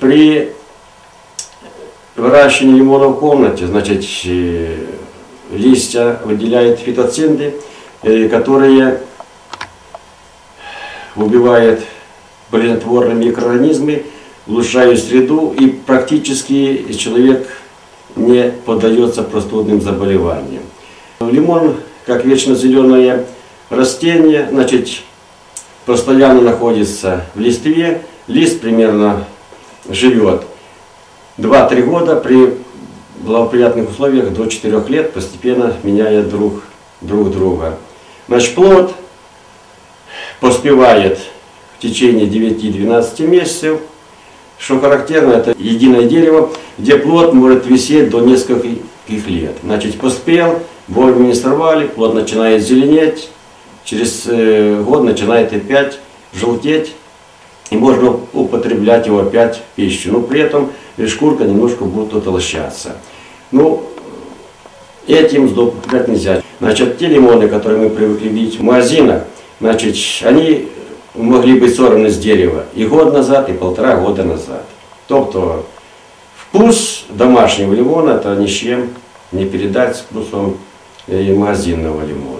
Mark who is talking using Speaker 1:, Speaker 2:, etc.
Speaker 1: При выращивании лимона в комнате, значит, э, листья выделяют фитоцинды, э, которые убивают болезнетворные микроорганизмы, улучшают среду и практически человек не поддается простудным заболеваниям. Лимон, как вечно зеленое растение, значит, постоянно находится в листве, лист примерно живет 2-3 года при благоприятных условиях до 4 лет постепенно меняет друг, друг друга. Значит, плод поспевает в течение 9-12 месяцев. Что характерно, это единое дерево, где плод может висеть до нескольких лет. Значит, поспел, вовремя не сорвали, плод начинает зеленеть, через э, год начинает опять желтеть, и можно употреблять его опять в пищу. Но при этом шкурка немножко будет утолщаться. Ну, этим злоупотреблять нельзя. Значит, те лимоны, которые мы привыкли видеть в магазинах, значит, они могли быть сорваны с дерева и год назад, и полтора года назад. Тобто вкус домашнего лимона это ни с чем не передать вкусом э, магазинного лимона.